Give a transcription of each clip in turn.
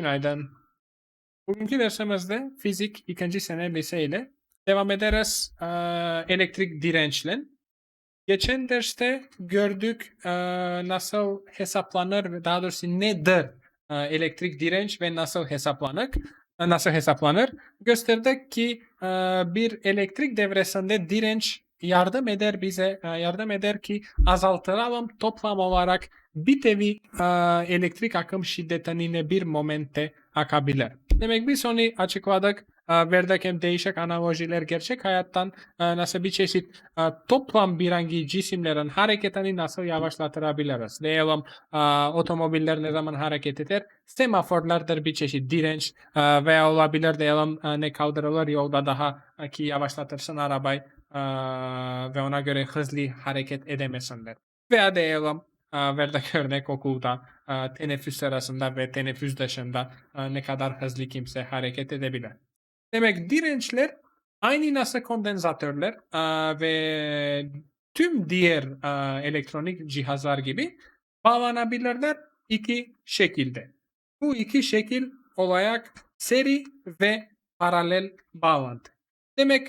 Günaydın. Bugünkü dersimizde fizik ikinci sene lise ile devam ederiz elektrik dirençle. Geçen derste gördük nasıl hesaplanır ve daha doğrusu nedir elektrik direnç ve nasıl hesaplanır. Nasıl hesaplanır? Gösterdik ki bir elektrik devresinde direnç yardım eder bize, yardım eder ki azaltıralım toplam olarak bir tevi eee, elektrik akım şiddetini bir momente akabilir. Demek biz onu açıkladık. Eee, Verdik hem değişik analojiler gerçek hayattan eee, nasıl bir çeşit toplam bir hangi cisimlerin hareketini nasıl yavaşlatabiliriz. Diyelim otomobiller ne zaman hareket eder? Semaforlardır bir çeşit direnç veya olabilir diyelim ne kaldırılır yolda daha ki yavaşlatırsın arabayı ve ona göre hızlı hareket edemesinler. Veya diyelim verdik örnek okulda eee, teneffüs sırasında ve teneffüs dışında eee, ne kadar hızlı kimse hareket edebilir. Demek dirençler aynı nasıl kondensatörler eee, ve tüm diğer elektronik cihazlar gibi bağlanabilirler iki şekilde. Bu iki şekil olarak seri ve paralel bağlantı. Demek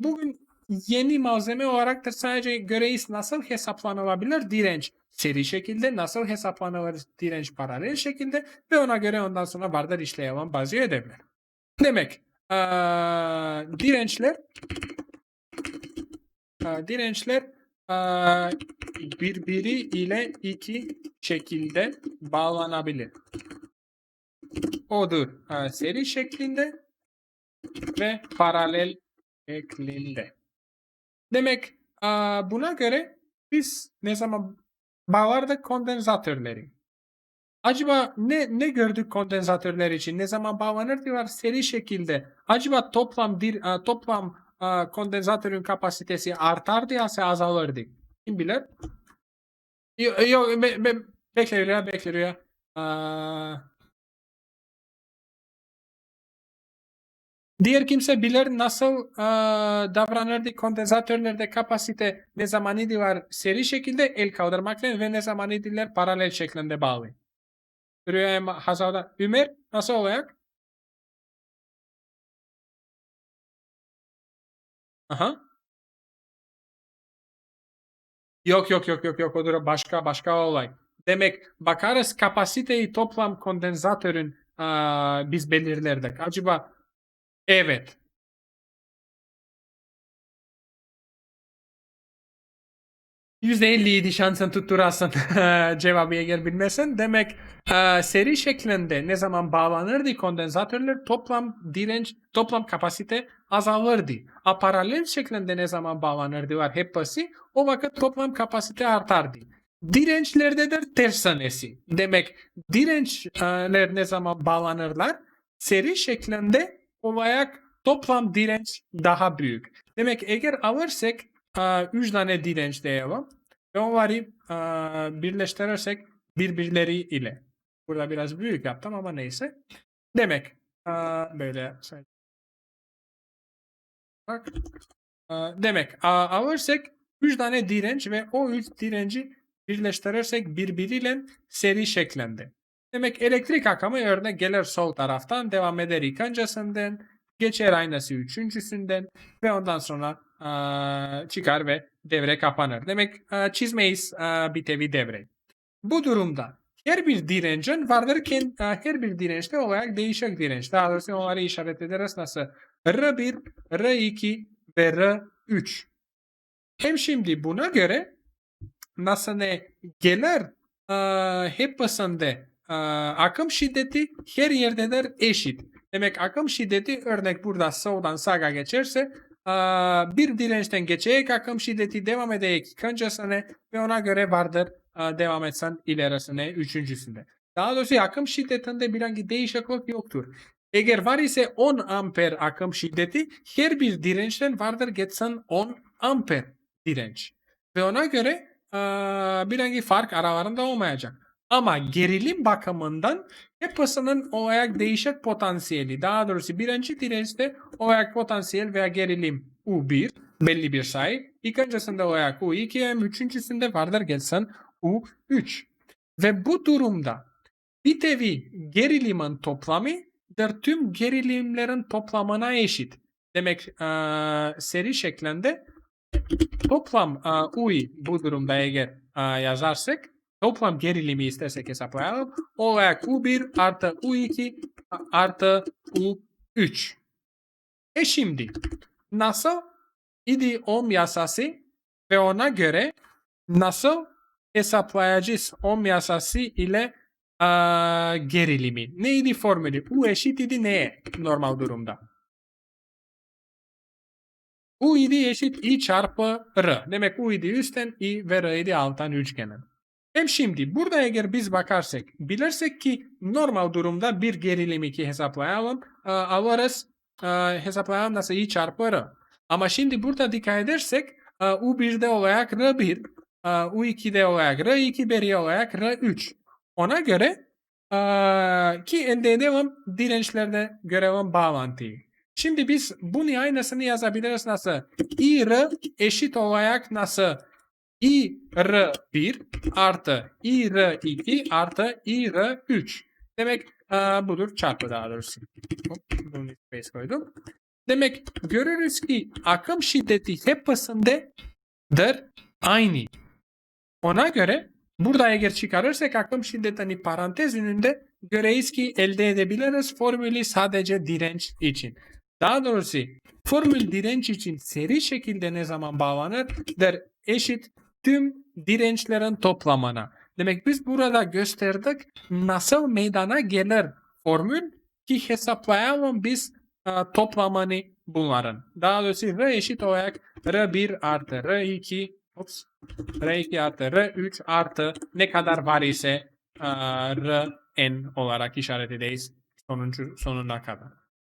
bugün yeni malzeme olarak da sadece göreyiz nasıl hesaplanabilir direnç seri şekilde, nasıl hesaplanılır direnç paralel şekilde ve ona göre ondan sonra vardır işleyen bazı ödevler. Demek eee, dirençler dirençler eee, birbiri ile iki şekilde bağlanabilir. Odur eee, seri şeklinde ve paralel şeklinde. Demek buna göre biz ne zaman bağlardık kondensatörleri. Acaba ne ne gördük kondensatörler için? Ne zaman bağlanır diyorlar seri şekilde. Acaba toplam bir toplam kondensatörün kapasitesi artardı ya azalırdı. Kim bilir? Yok yo, be, be, bekle ya bekle ya. Diğer kimse bilir nasıl e, davranırdı kondensatörlerde kapasite ne zaman idiler seri şekilde el kaldırmakla ve ne zaman idiler paralel şeklinde bağlı. Rüya Hazar'da. Ömer nasıl olacak? Aha. Yok yok yok yok yok odur başka başka olay. Demek bakarız kapasiteyi toplam kondensatörün aa, biz belirlerdik. Acaba evet. %57 şansın tutturasın cevabı eğer bilmezsen. Demek e, seri şeklinde ne zaman bağlanırdı kondensatörler toplam direnç, toplam kapasite azalırdı. A paralel şeklinde ne zaman bağlanırdı var hepsi o vakit toplam kapasite artardı. Dirençlerde de tersanesi. Demek dirençler ne zaman bağlanırlar seri şeklinde olarak toplam direnç daha büyük. Demek eğer alırsak 3 tane direnç diyelim ve onları e, birleştirirsek birbirleri ile. Burada biraz büyük yaptım ama neyse. Demek e, böyle bak e, demek alırsak 3 tane direnç ve o 3 direnci birleştirirsek birbiriyle seri şeklinde. Demek elektrik akımı örnek gelir sol taraftan devam eder ikincisinden geçer aynası üçüncüsünden ve ondan sonra eee, çıkar ve devre kapanır. Demek eee, çizmeyiz eee, bir tevi devre. Bu durumda her bir direncin vardır ki her bir dirençte olarak değişik direnç. Daha doğrusu onları işaret ederiz nasıl? R1, R2 ve R3. Hem şimdi buna göre nasıl ne gelir eee hepsinde eee, akım şiddeti her yerdedir eşit. Demek akım şiddeti örnek burada soldan sağa geçerse aa, bir dirençten geçecek akım şiddeti devam edecek ikincisine ve ona göre vardır aa, devam etsen ilerisine üçüncüsünde. Daha doğrusu akım şiddetinde bir değişiklik yoktur. Eğer var ise 10 amper akım şiddeti her bir dirençten vardır geçsen 10 amper direnç. Ve ona göre aa, bir fark aralarında olmayacak. Ama gerilim bakımından hepsinin olarak değişik potansiyeli. Daha doğrusu birinci dirençte olarak potansiyel veya gerilim U1 belli bir sayı. İkincisinde olarak U2 hem üçüncüsünde vardır gelsen U3. Ve bu durumda bir tevi gerilimin toplamı tüm gerilimlerin toplamına eşit. Demek eee, seri şeklinde toplam eee, U'yu bu durumda eğer eee, yazarsak toplam gerilimi istersek hesaplayalım. Olarak U1 artı U2 artı U3. E şimdi nasıl idi ohm yasası ve ona göre nasıl hesaplayacağız ohm yasası ile eee, gerilimi? Neydi formülü? U eşit idi neye normal durumda? U idi eşit I çarpı R. Demek U idi üstten I ve R idi alttan üçgenin. Hem şimdi burada eğer biz bakarsak bilirsek ki normal durumda bir gerilimi ki hesaplayalım e, alırız e, hesaplayalım nasıl I çarpı R. Ama şimdi burada dikkat edersek e, U1'de olarak R1 e, U2'de olarak R2 beri olarak R3. Ona göre e, ki elde edelim dirençlerde görelim bağlantıyı. Şimdi biz bunu aynısını yazabiliriz nasıl? I R eşit olarak nasıl? I R1 artı I R2 artı I R3. Demek e, budur çarpı daha doğrusu. Koydum. Demek görürüz ki akım şiddeti hepsinindedir aynı. Ona göre burada eğer çıkarırsak akım şiddetini parantez önünde göreyiz ki elde edebiliriz formülü sadece direnç için. Daha doğrusu formül direnç için seri şekilde ne zaman bağlanır? Der eşit tüm dirençlerin toplamına. Demek biz burada gösterdik nasıl meydana gelir formül ki hesaplayalım biz e, toplamını bunların. Daha doğrusu R eşit olarak R1 artı R2 Ups. R2 artı R3 artı ne kadar var ise e, Rn olarak işaret edeyiz sonuncu, sonuna kadar.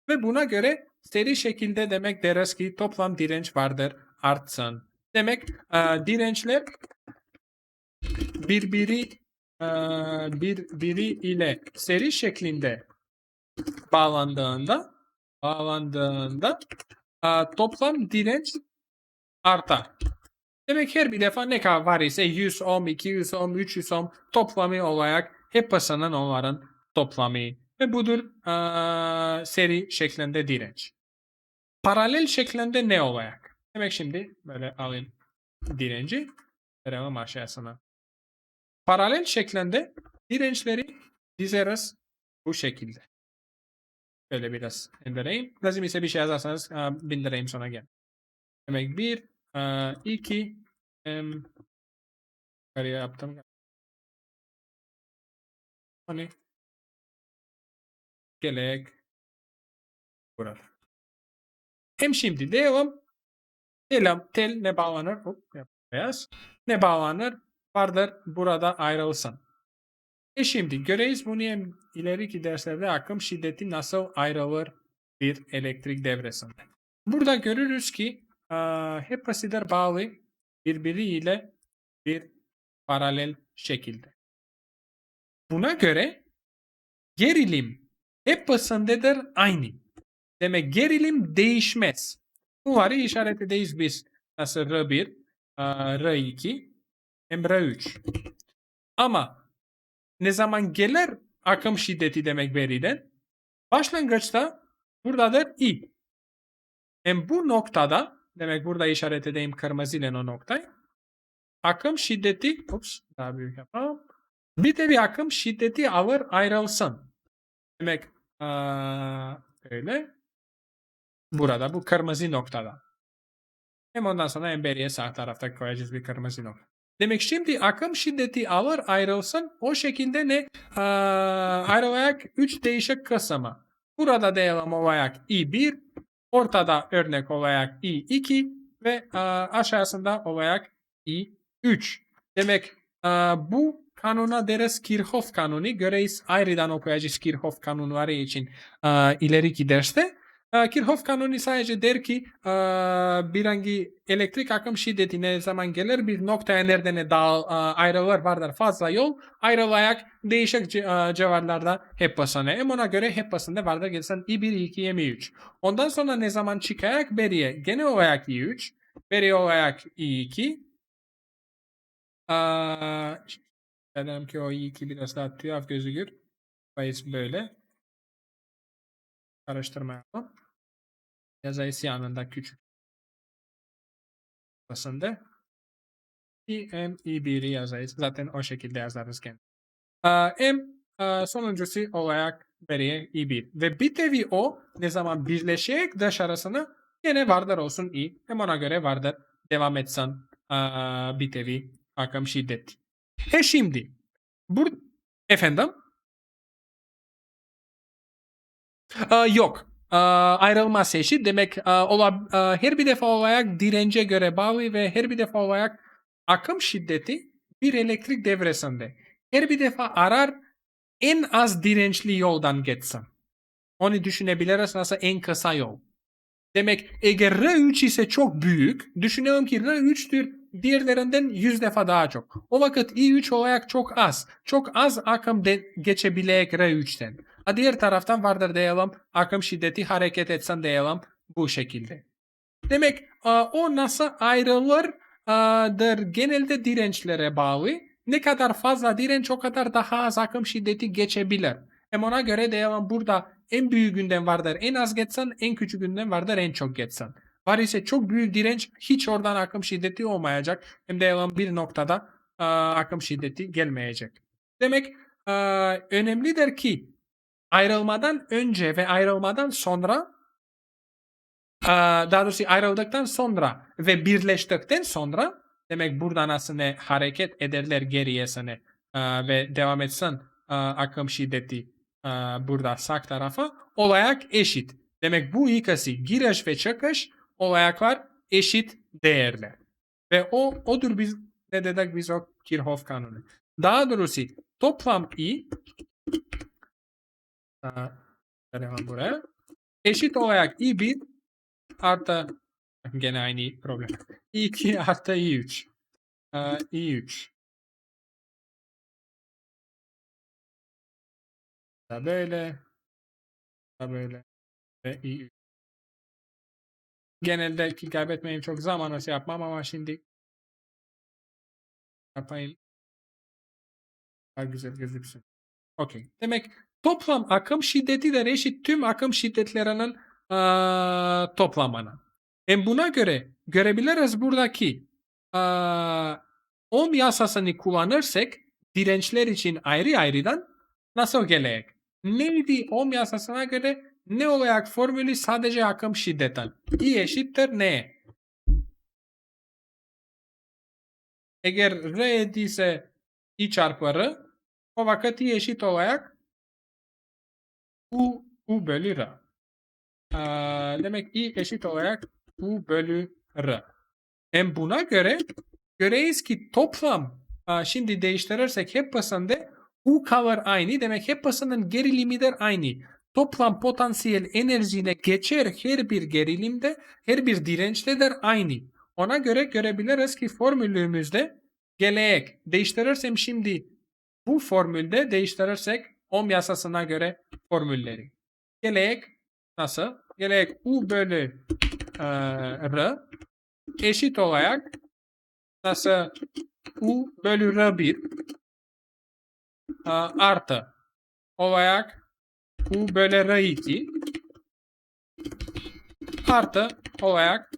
Ve buna göre seri şekilde demek deriz ki toplam direnç vardır artsın. Demek e, dirençler birbiri e, birbiri ile seri şeklinde bağlandığında bağlandığında e, toplam direnç artar. Demek her bir defa ne kadar var ise 100 ohm, 200 ohm, 300 ohm toplamı olarak hepsinin onların toplamı ve budur eee, seri şeklinde direnç. Paralel şeklinde ne olarak? Demek şimdi böyle alayım direnci verelim aşağısına. Paralel şeklinde dirençleri dizeriz bu şekilde. Böyle biraz indireyim. Lazım ise bir şey yazarsanız eee, bindireyim sonra gel. Demek bir, eee, iki, em, yukarıya yaptım. Hani Gelek. Burada. Hem şimdi devam. Tel, tel ne bağlanır? Hop, beyaz. Ne bağlanır? Vardır burada ayrılsın. E şimdi göreyiz bunu hem ileriki derslerde akım şiddeti nasıl ayrılır bir elektrik devresinde. Burada görürüz ki eee, hepsiler bağlı birbiriyle bir paralel şekilde. Buna göre gerilim hepsinindedir aynı. Demek gerilim değişmez. Bunları işaret edeyiz biz. Nasıl R1, eee, R2, hem R3. Ama ne zaman gelir akım şiddeti demek veriden başlangıçta buradadır I. Hem bu noktada demek burada işaret edeyim kırmızı ile o noktayı. Akım şiddeti ups daha büyük yapalım. Bir de bir akım şiddeti alır ayrılsın. Demek eee, öyle. Burada bu kırmızı noktada. Hem ondan sonra hem beriye sağ tarafta koyacağız bir kırmızı nokta. Demek şimdi akım şiddeti alır ayrılsın. O şekilde ne? Eee ayrılarak 3 değişik kısmı. Burada diyelim olarak I1, ortada örnek olarak I2 ve eee, aşağısında olarak I3. Demek eee, bu kanuna deriz Kirchhoff kanunu. Göreyiz ayrıdan okuyacağız Kirchhoff kanunları için eee, ileriki derste. Eee, Kirchhoff kanunu sadece der ki eee, bir hangi elektrik akım şiddeti ne zaman gelir bir noktaya nereden dağ, eee, ayrılır vardır fazla yol ayrılarak değişik civarlarda hep basana. Hem ona göre hep basında vardır gelsen I1, I2, I3. Ondan sonra ne zaman çıkarak beriye gene olarak I3, beri olarak I2. Eee, Sanırım ki o I2 biraz daha tuhaf gözükür. Bayis böyle. Karıştırmayalım. Yazayısı yanında küçük. Basında. M, I1'i yazayız. Zaten o şekilde yazarız. Aa, M sonuncusu olarak veriye I1. Ve bir tevi o ne zaman birleşecek dışarısına gene vardır olsun I. Hem ona göre vardır. Devam etsen bir tevi akım şiddet. E şimdi. Bur Efendim? Aa, yok. Aa, ayrılmaz eşit. Demek aa, ola, aa, her bir defa olarak dirence göre bağlı ve her bir defa olarak akım şiddeti bir elektrik devresinde. Her bir defa arar en az dirençli yoldan geçsin. Onu düşünebiliriz nasıl en kısa yol. Demek eğer R3 ise çok büyük, düşünelim ki R3'tür diğerlerinden 100 defa daha çok. O vakit I3 olarak çok az. Çok az akım de geçebilecek R3'ten. Ha diğer taraftan vardır diyelim akım şiddeti hareket etsen diyelim bu şekilde. Demek o nasıl ayrılır a, der genelde dirençlere bağlı. Ne kadar fazla direnç o kadar daha az akım şiddeti geçebilir. Hem ona göre diyelim burada en büyüğünden vardır en az geçsen en küçüğünden vardır en çok geçsen. Var ise çok büyük direnç hiç oradan akım şiddeti olmayacak. Hem diyelim bir noktada akım şiddeti gelmeyecek. Demek önemlidir ki ayrılmadan önce ve ayrılmadan sonra daha doğrusu ayrıldıktan sonra ve birleştikten sonra demek buradan aslında hareket ederler geriyesine ve devam etsin aa, akım şiddeti aa, burada sağ tarafa olayak eşit. Demek bu ikisi giriş ve çıkış olayaklar eşit değerler. Ve o odur biz ne dedik biz o Kirchhoff kanunu. Daha doğrusu toplam i Devam buraya. Eşit olarak i1 artı gene aynı problem. i2 artı i3. Aa, i3. Da böyle. Da böyle. Ve i3. Genelde ki kaybetmeyeyim çok zaman şey yapmam ama şimdi yapayım. Daha güzel gözüksün. Okey. Demek toplam akım şiddeti de eşit tüm akım şiddetlerinin aa, toplamına. Hem buna göre görebiliriz buradaki aa, ohm yasasını kullanırsak dirençler için ayrı ayrıdan nasıl gelecek? Neydi ohm yasasına göre ne olarak formülü sadece akım şiddetten. I eşittir ne? Eğer R ise I çarpı R o vakit I eşit olarak U, U bölü R. Aa, demek I eşit olarak U bölü R. Hem buna göre göreyiz ki toplam şimdi değiştirirsek hepsinde U kalır aynı. Demek hepsinin gerilimi de aynı. Toplam potansiyel enerjine geçer her bir gerilimde, her bir dirençte de aynı. Ona göre görebiliriz ki formülümüzde geleyek. Değiştirirsem şimdi bu formülde değiştirirsek ohm yasasına göre formülleri. Geleyek nasıl? Geleyek U bölü e, R eşit olarak nasıl U bölü R1 e, artı olarak U bölü R2 artı olarak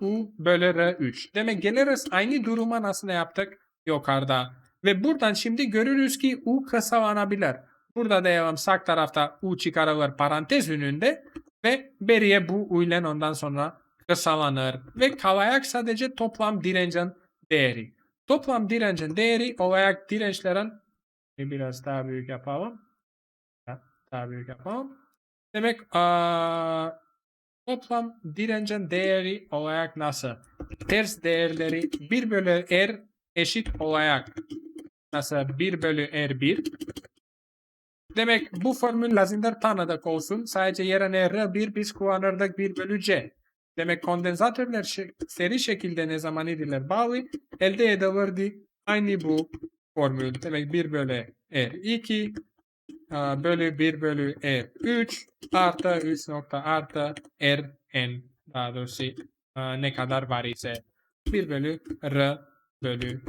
U bölü R3. Demek geliriz aynı duruma nasıl yaptık yukarıda. Ve buradan şimdi görürüz ki U kısalanabilir. Burada devam sağ tarafta U çıkarılır parantez önünde ve beriye bu U ile ondan sonra kısalanır. Ve kalayak sadece toplam direncin değeri. Toplam direncin değeri olarak dirençlerin biraz daha büyük yapalım. Daha büyük yapalım. Demek toplam direncin değeri olarak nasıl? Ters değerleri 1 bölü R eşit olarak nasıl 1 bölü R1 Demek bu formül lazımdır tanıdık olsun. Sadece yerine R1 biz kullanırdık 1 bölü C. Demek kondensatörler seri şekilde ne zaman idiler bağlı elde edilirdi aynı bu formül. Demek 1 bölü R2 bölü 1 bölü R3 artı 3 nokta artı Rn daha doğrusu ne kadar var ise 1 bölü R bölü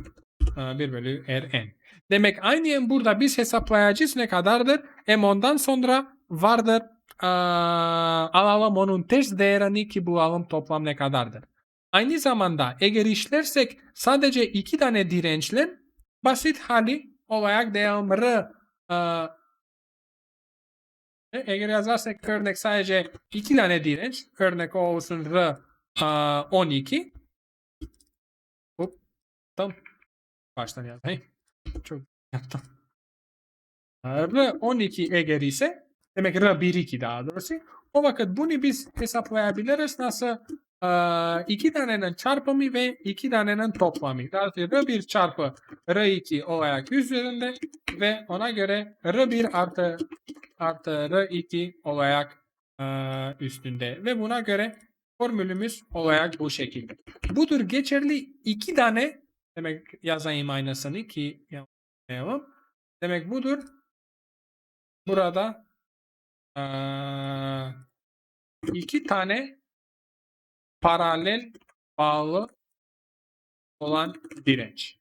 1 bölü Rn. Demek aynen burada biz hesaplayacağız ne kadardır? M10'dan sonra vardır. Aa, alalım onun ters değerini ki bulalım toplam ne kadardır. Aynı zamanda eğer işlersek sadece iki tane dirençle basit hali olarak diyelim R e, eğer yazarsak örnek sadece iki tane direnç örnek olsun R aa, 12 Hop. Tamam. Baştan yazayım. Çok yaptım. R 12 eğer ise demek R 1 2 daha doğrusu. O vakit bunu biz hesaplayabiliriz. Nasıl? Ee, iki tanenin çarpımı ve iki tanenin toplamı. Doğrusu R1 çarpı R2 olarak üzerinde ve ona göre R1 artı artı R2 olarak e, üstünde. Ve buna göre formülümüz olarak bu şekilde. Budur geçerli iki tane demek yazayım aynısını ki yapmayalım. Demek budur. Burada iki tane paralel bağlı olan direnç.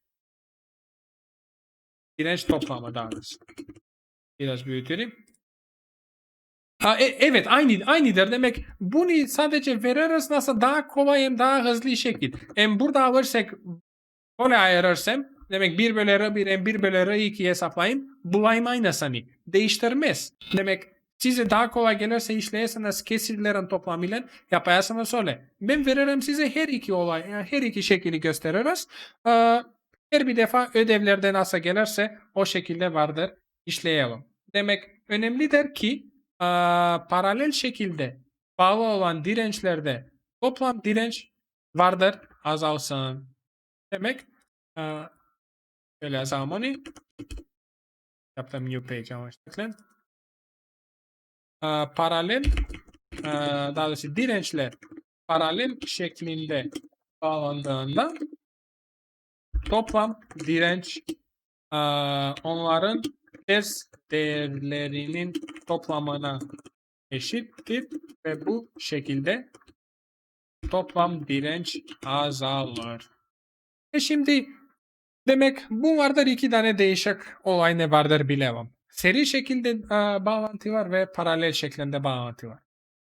Direnç toplamı daha doğrusu. Biraz büyütelim. Ha, e- evet aynı aynıdır demek bunu sadece veririz nasıl daha kolay hem daha hızlı şekil. Hem burada alırsak kolay ayırırsam demek 1 bölü R1 hem 1 bölü R2 hesaplayayım bulayım aynısını. Değiştirmez. Demek size daha kolay gelirse işleyerseniz kesirlerin toplamıyla yaparsınız öyle. Ben veririm size her iki olay, yani her iki şekli gösteririz. Ee, her bir defa ödevlerde nasıl gelirse o şekilde vardır. işleyelim. Demek önemlidir ki aa, paralel şekilde bağlı olan dirençlerde toplam direnç vardır azalsın. Demek aa, şöyle yazalım onu. Yaptım new page yanlışlıkla. Aa, paralel aa, daha doğrusu dirençler paralel şeklinde bağlandığında toplam direnç aa, onların ters değerlerinin toplamına eşittir ve bu şekilde toplam direnç azalır. E şimdi demek bu vardır iki tane değişik olay ne vardır bilemem. Seri şekilde e, bağlantı var ve paralel şeklinde bağlantı var.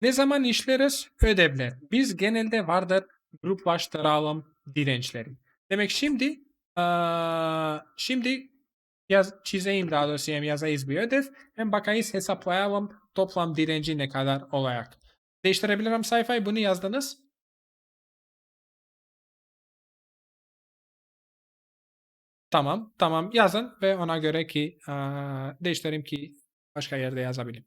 Ne zaman işleriz? Ödevler. Biz genelde vardır gruplaştıralım dirençleri. Demek şimdi e, şimdi yaz, çizeyim daha doğrusu hem yazayız bir ödev hem bakayız hesaplayalım toplam direnci ne kadar olarak. Değiştirebilirim sayfayı bunu yazdınız. Tamam, tamam yazın ve ona göre ki eee, değiştireyim ki başka yerde yazabileyim.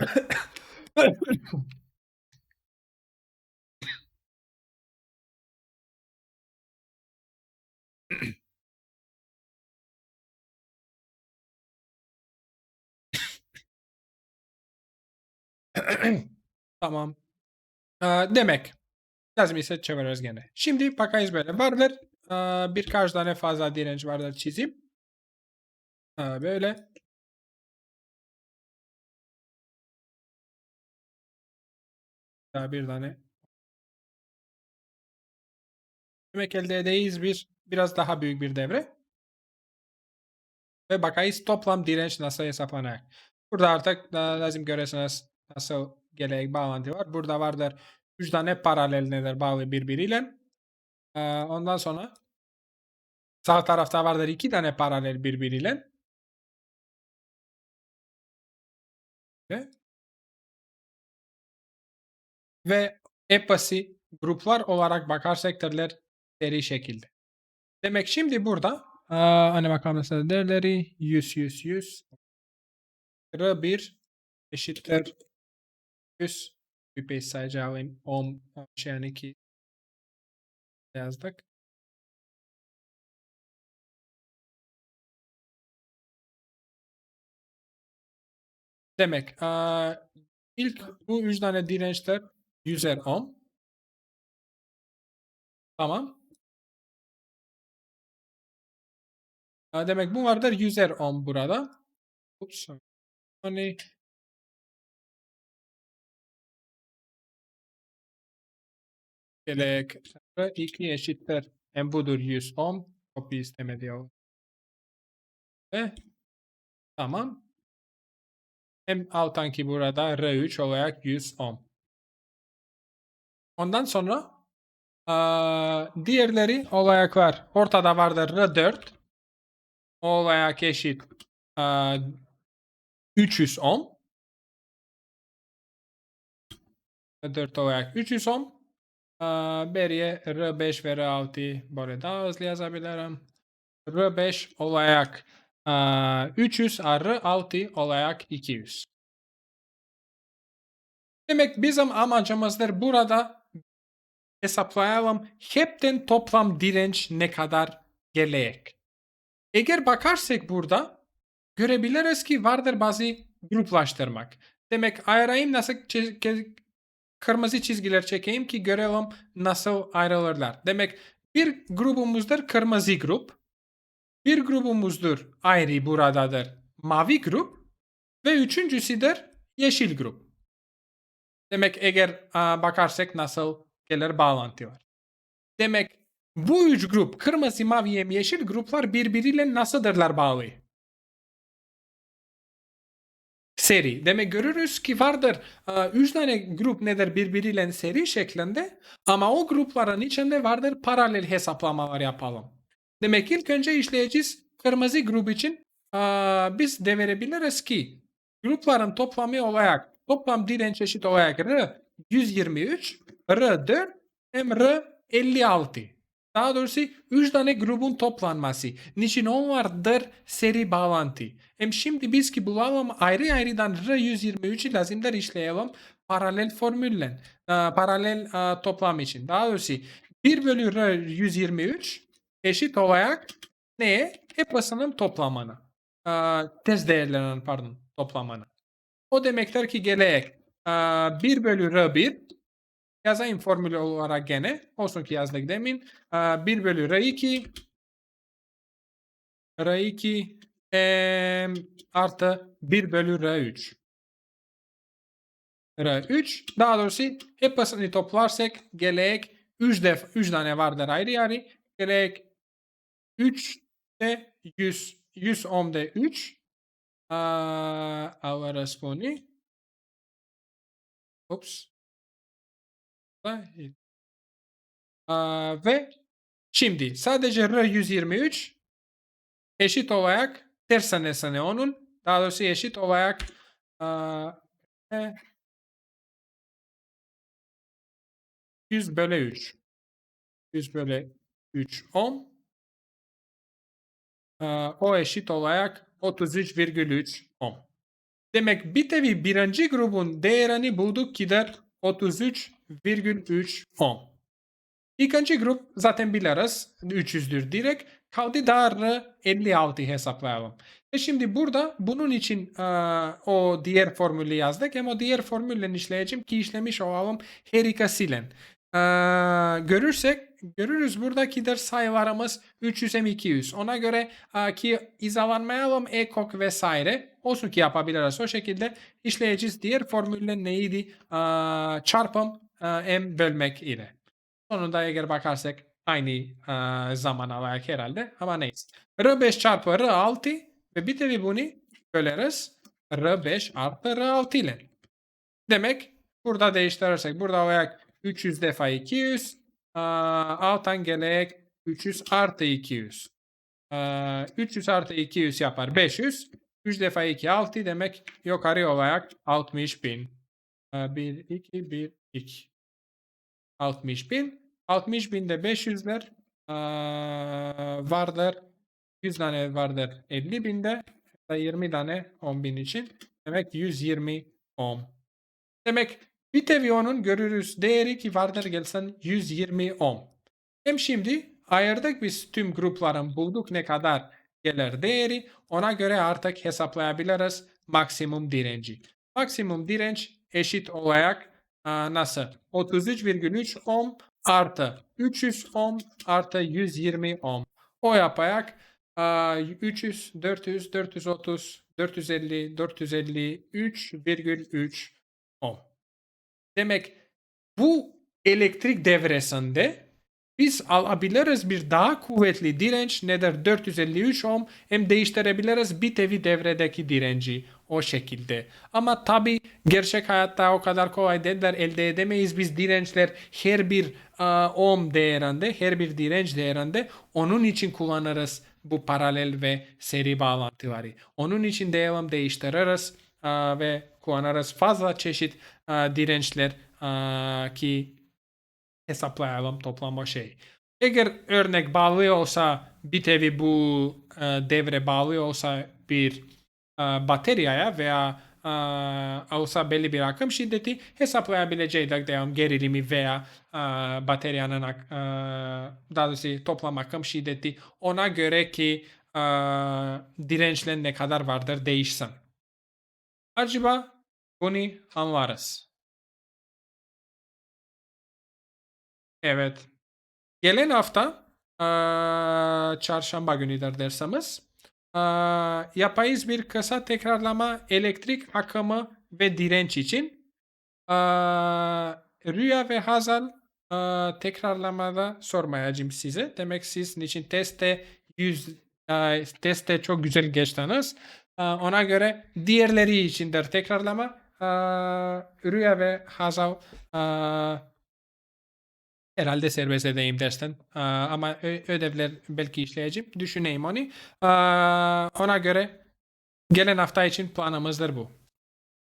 Tamam. Eee, demek lazım ise çeviririz gene. Şimdi bakayız böyle vardır. Eee, birkaç tane fazla direnç vardır çizeyim. Eee, böyle. Daha bir tane. Demek elde edeyiz bir biraz daha büyük bir devre. Ve bakayız toplam direnç nasıl hesaplanır. Burada artık lazım göresiniz nasıl gerek bağlantı var. Burada vardır 3 tane paralel nedir bağlı birbiriyle. Ee, ondan sonra sağ tarafta vardır 2 tane paralel birbiriyle. Ve ve hepsi gruplar olarak bakarsak derler seri şekilde. Demek şimdi burada aa, hani bakalım mesela değerleri 100 100 100 R1 eşittir 100 bir page sadece alayım 10 10 şey yani 2 yazdık. Demek aa, ilk bu 3 tane dirençler 100'er ohm. Tamam. Aa, demek bu vardır 100'er ohm burada. Ups. Hani Gelek 2 eşittir. Hem budur 100 ohm. Kopya istemedi o. Ve tamam. Hem altanki burada R3 olarak 100 ohm. Ondan sonra eee, diğerleri olarak var. Ortada vardır R4. O olarak eşit 300 ohm. R4 olarak 300 ohm. Eee, Beriye R5 ve R6 böyle daha hızlı yazabilirim. R5 olarak eee, 300, R6 olarak 200. Demek bizim amacımızdır burada hesaplayalım hepten toplam direnç ne kadar gelecek. Eğer bakarsak burada görebiliriz ki vardır bazı gruplaştırmak. Demek ayırayım nasıl kırmızı çizgiler çekeyim ki görelim nasıl ayrılırlar. Demek bir grubumuzdur kırmızı grup. Bir grubumuzdur ayrı buradadır mavi grup. Ve üçüncüsüdür yeşil grup. Demek eğer bakarsak nasıl gelir bağlantılar. Demek bu üç grup kırmızı, mavi, yeşil gruplar birbiriyle nasıldırlar bağlı? Seri. Demek görürüz ki vardır aa, üç tane grup nedir birbiriyle seri şeklinde ama o grupların içinde vardır paralel hesaplamalar yapalım. Demek ilk önce işleyeceğiz kırmızı grup için aa, biz de verebiliriz ki grupların toplamı olarak toplam direnç eşit olarak R 123, R4 hem R56. Daha doğrusu 3 tane grubun toplanması. Niçin onlardır seri bağlantı. Hem şimdi biz ki bulalım ayrı ayrıdan R123'ü lazımdır işleyelim paralel formülle. e, paralel e, toplam için. Daha doğrusu 1 bölü R123 eşit olarak neye? Hepsinin toplamına. E, tez değerlerinin pardon toplamına. O demektir ki gelek e, 1 bölü R1 yazayım formül olarak gene. Olsun ki yazdık demin. E, 1 bölü R2 R2 em, artı 1 bölü R3. R3 daha doğrusu hepsini toplarsak gelek 3 def 3 tane vardır ayrı ayrı. Gelek 3 de 100 100 ohm de 3 Aa, Allah răspunde. Dahil. Aa, ve şimdi sadece R123 eşit olarak tersanesine onun daha doğrusu eşit olarak e, 100 bölü 3 100 bölü 3 ohm aa, o eşit olarak 33,3 ohm. Demek bir tabi birinci grubun değerini bulduk ki gider 33 1,310. İkinci grup zaten biliriz 300'dür direkt. Kaldı darı 56 hesaplayalım. E şimdi burada bunun için e, o diğer formülü yazdık. Ama diğer formülle işleyeceğim ki işlemiş olalım her ikisiyle. E, görürsek görürüz buradakidir sayılarımız 300 hem 200. Ona göre e, ki izalanmayalım ekok vesaire. Olsun ki yapabiliriz o şekilde işleyeceğiz. Diğer formülle neydi? E, çarpım hem bölmek ile. Sonunda eğer bakarsak aynı e, zaman alarak herhalde ama neyse. R5 çarpı R6 ve bir tabi bunu böleriz. R5 artı R6 ile. Demek burada değiştirirsek burada olarak 300 defa 200 e, alttan gelerek 300 artı 200. E, 300 artı 200 yapar 500. 3 defa 2 6 demek yukarı olarak 60 bin. 1 2 1 2. 60 bin. 60 binde 500'ler eee, vardır. 100 tane vardır 50 binde. Hatta 20 tane 10 bin için. Demek 120 ohm. Demek bir tevi onun görürüz değeri ki vardır gelsen 120 ohm. Hem şimdi ayırdık biz tüm grupların bulduk ne kadar gelir değeri. Ona göre artık hesaplayabiliriz maksimum direnci. Maksimum direnç eşit olarak nasıl? 33,3 ohm artı 300 ohm artı 120 ohm. O yaparak Aa, 300, 400, 430, 450, 453,3 ohm. Demek bu elektrik devresinde biz alabiliriz bir daha kuvvetli direnç nedir 453 ohm hem değiştirebiliriz bir tevi devredeki direnci o şekilde. Ama tabi gerçek hayatta o kadar kolay değiller elde edemeyiz biz dirençler her bir uh, ohm değerinde her bir direnç değerinde onun için kullanırız bu paralel ve seri bağlantıları. Onun için devam değiştiririz uh, ve kullanırız fazla çeşit uh, dirençler uh, ki hesaplayalım toplama şey. Eğer örnek bağlı olsa bir tevi bu e, devre bağlı olsa bir bataryaya veya e, olsa belli bir akım şiddeti hesaplayabileceğiz devam gerilimi veya e, bataryanın e, daha doğrusu toplam akım şiddeti ona göre ki e, dirençle ne kadar vardır değişsin. Acaba bunu anlarız. Evet. Gelen hafta çarşamba günüdür dersimiz. Eee, yapayız bir kısa tekrarlama elektrik akımı ve direnç için. Eee, Rüya ve Hazal eee, tekrarlamada sormayacağım size. Demek siz için testte 100 eee, testte çok güzel geçtiniz. Eee, ona göre diğerleri içindir tekrarlama. Rüya ve Hazal eee, Herhalde serbest edeyim dersten. Ama ödevler belki işleyeceğim. Düşüneyim onu. Ona göre gelen hafta için planımızdır bu.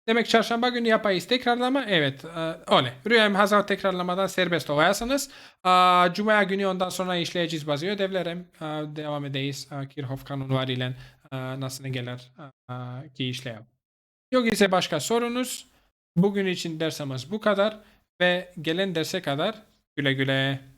Demek çarşamba günü yapayız tekrarlama. Evet. Öyle. Rüyam hazır tekrarlamadan serbest olasınız. Aa, Cuma günü ondan sonra işleyeceğiz bazı ödevler. Hem, aa, devam edeyiz. Kirchhoff kanunları ile aa, nasıl gelir ki işleyelim. Yok ise başka sorunuz. Bugün için dersimiz bu kadar. Ve gelen derse kadar güle güle.